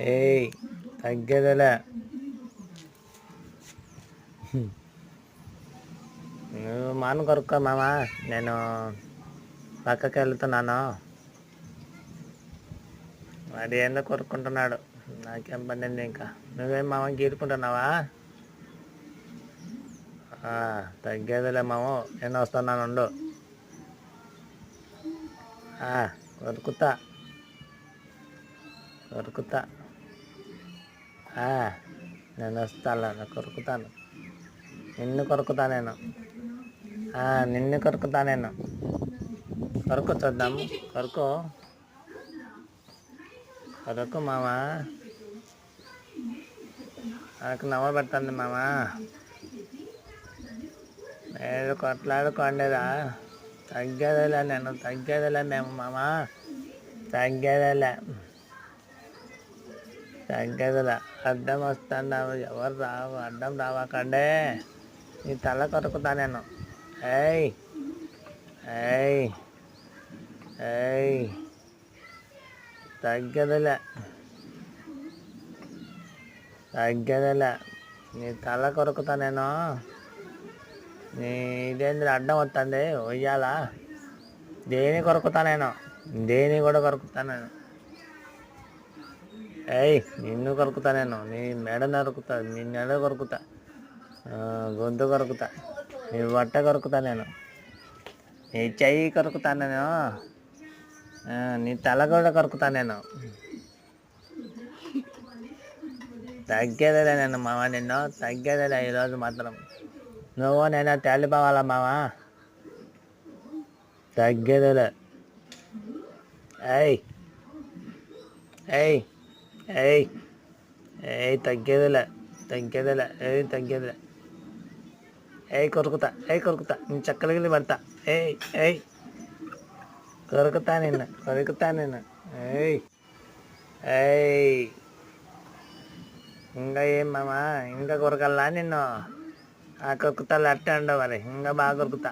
ఏయ్ తగ్గేదిలే. నువ్వు మాను కొరుక్కో మామ. నేను పక్కకి వెళ్తున్నాను. వాడు ఏందో కొరుక్కుంటున్నాడు. నాకేం పని ఇంకా. నువ్వేం మామ గీరుకుంటున్నావా? తగ్గేదిలే మామ. నేను వస్తున్నాను ఉండు. కొరుకుతా. కొరుకుతా. నేను వస్తాను కొరుకుతాను. నిన్ను కొరుకుతా నేను. నిన్ను కొరుకుతా నేను. కొరకు చూద్దాం. కొరకు. కొరకు మామా. నాకు నవ్వ పెడుతుంది మామా. నేను కొట్లాడుకోండిరా. తగ్గేదిలే నేను తగ్గేదిలే మేము మామా. తగ్గేదిలే. తగ్గేదిలే అడ్డం వస్తున్నావు ఎవరు రావు? అడ్డం రావాకండే. నీ తల కొరుకుతా నేను. ఏయ్. ఏయ్. ఏయ్. తగ్గదులే. తగ్గదులే. నీ తల కొరుకుతా నేను. నీ ఇదేంద్ర? అడ్డం వస్తుంది. ఉయ్యాలా దేని కొరుకుతా నేను? దేని కూడా కొరుకుతా నేను. ఏయ్ నిన్ను కొరుకుతా నేను. నీ మెడ నరుకుతా నీ మెడ కొరుకుతా. గొంతు కొరుకుతా. నీ బట్ట కొరుకుతా నేను. నీ చెయ్యి కొరుకుతా నేను. నీ తల కూడా కొరుకుతా నేను. తగ్గేదేలే నేను మావా నిన్ను. తగ్గేదేలే ఈరోజు మాత్రం. నువ్వు నేను తేలిపోవాలా మావా? తగ్గేదేలే. ఏయ్. ఏయ్. ఏయ్ ఏయ్ తగ్గేదిలే తగ్గేదిలే ఏయ్ తగ్గేదిలే. ఏయ్ కొరుకుతా ఏయ్ కొరుకుతా నేను చక్కలగిలి పడతా. ఏయ్ ఏయ్. కొరుకుతా నిన్ను కొరుకుతా నిన్ను. ఏయ్ ఏయ్. ఇంకా ఏం మామా? ఇంకా కొరకల్లా నిన్ను? ఆ కొరుకుతా అట్టే ఉండవు మరి ఇంకా బాగా కొరుకుతా.